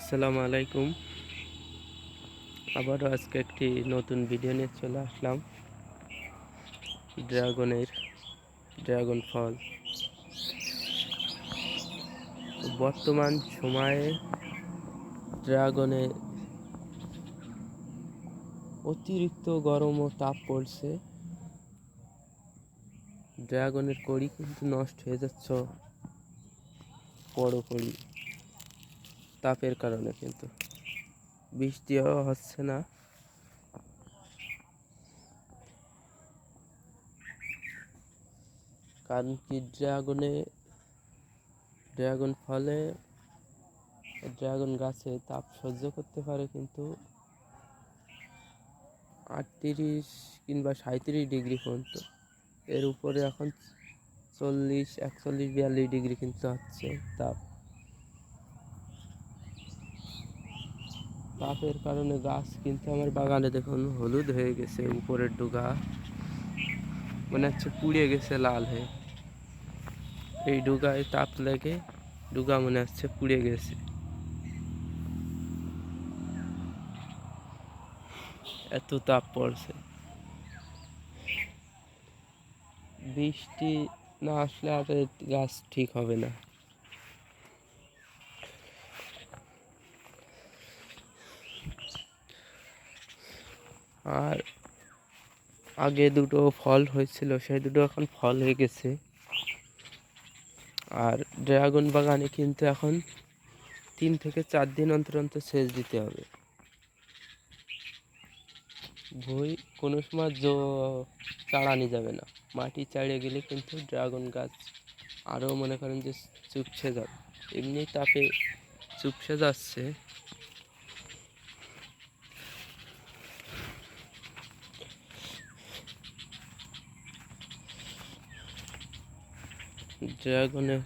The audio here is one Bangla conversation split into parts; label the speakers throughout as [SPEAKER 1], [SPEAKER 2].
[SPEAKER 1] আসসালামু আলাইকুম। আবারও আজকে একটি নতুন ভিডিও নিয়ে চলে আসলাম। ড্রাগনের, ড্রাগন ফল। বর্তমান সময়ে ড্রাগনে অতিরিক্ত গরম ও তাপ পড়ছে। ড্রাগনের কড়ি কিন্তু নষ্ট হয়ে যাচ্ছে। পুরোপুরি। তাপের কারণে কিন্তু। বৃষ্টিও হচ্ছে না। কারণ কি ড্রাগনে, ড্রাগন ফলে ড্রাগন গাছে তাপ সহ্য করতে পারে কিন্তু আটত্রিশ কিংবা সাঁত্রিশ ডিগ্রি পর্যন্ত। এর উপরে এখন চল্লিশ, একচল্লিশ, বিয়াল্লিশ ডিগ্রি কিন্তু হচ্ছে তাপ। তাপের কারণে গাছ কিন্তু আমার বাগানে দেখুন হলুদ হয়ে গেছে, উপরের ডুগা। মনে হচ্ছে পুড়ে গেছে লাল হয়ে। এই ডুগায় তাপ লেগে, ডুগা মনে হচ্ছে পুড়ে গেছে। এত তাপ পড়ছে। বৃষ্টি না আসলে আর গাছ ঠিক হবে না। আর আগে দুটো ফল হয়েছিল, সেই দুটো এখন ফল হয়ে গেছে। আর ড্রাগন বাগানে কিন্তু এখন তিন থেকে চার দিন অন্তর অন্তর সেচ দিতে হবে। ভই কোনো সময় জো চাড়ানি যাবে না। মাটি চাড়িয়ে গেলে কিন্তু ড্রাগন গাছ আরও মনে করেন যে চুপসে যাবে। এমনি তাপে চুপসে যাচ্ছে। ড্রাগনের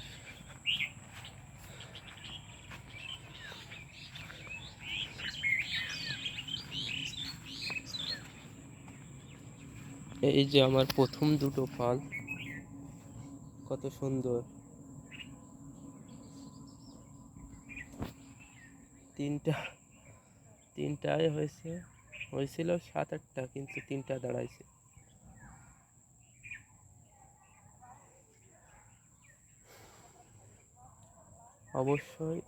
[SPEAKER 1] এই যে আমার প্রথম দুটো ফল কত সুন্দর। তিনটা, তিনটায় হয়েছে, হয়েছিল সাত আটটা, কিন্তু তিনটা দাঁড়াইছে। অবশ্যই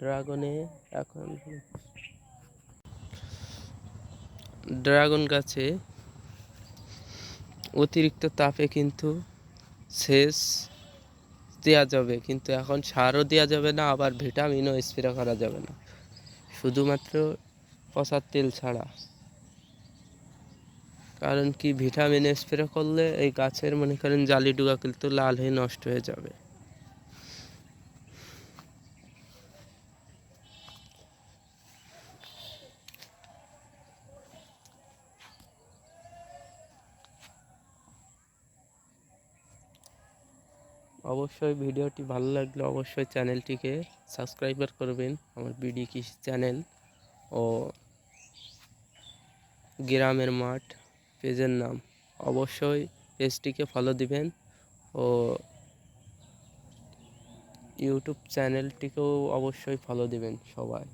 [SPEAKER 1] ড্রাগনে এখন ড্রাগন গাছে অতিরিক্ত তাপে কিন্তু সেচ দেওয়া যাবে, কিন্তু এখন সারও দেওয়া যাবে না, আবার ভিটামিনও স্প্রে করা যাবে না। শুধুমাত্র পচার তেল ছাড়া। কারণ কি, ভিটামিন স্প্রে করলে এই গাছের মনে করেন জালি ডুগা কিন্তু লাল হয়ে নষ্ট হয়ে যাবে। অবশ্যই ভিডিওটি ভালো লাগলে অবশ্যই চ্যানেলটিকে সাবস্ক্রাইবার করবেন, আমার বিডি কৃষি চ্যানেল ও গ্রামের মাঠ পেজের নাম। অবশ্যই পেজটিকে ফলো দিবেন ও ইউটিউব চ্যানেলটিকেও অবশ্যই ফলো দিবেন সবাই।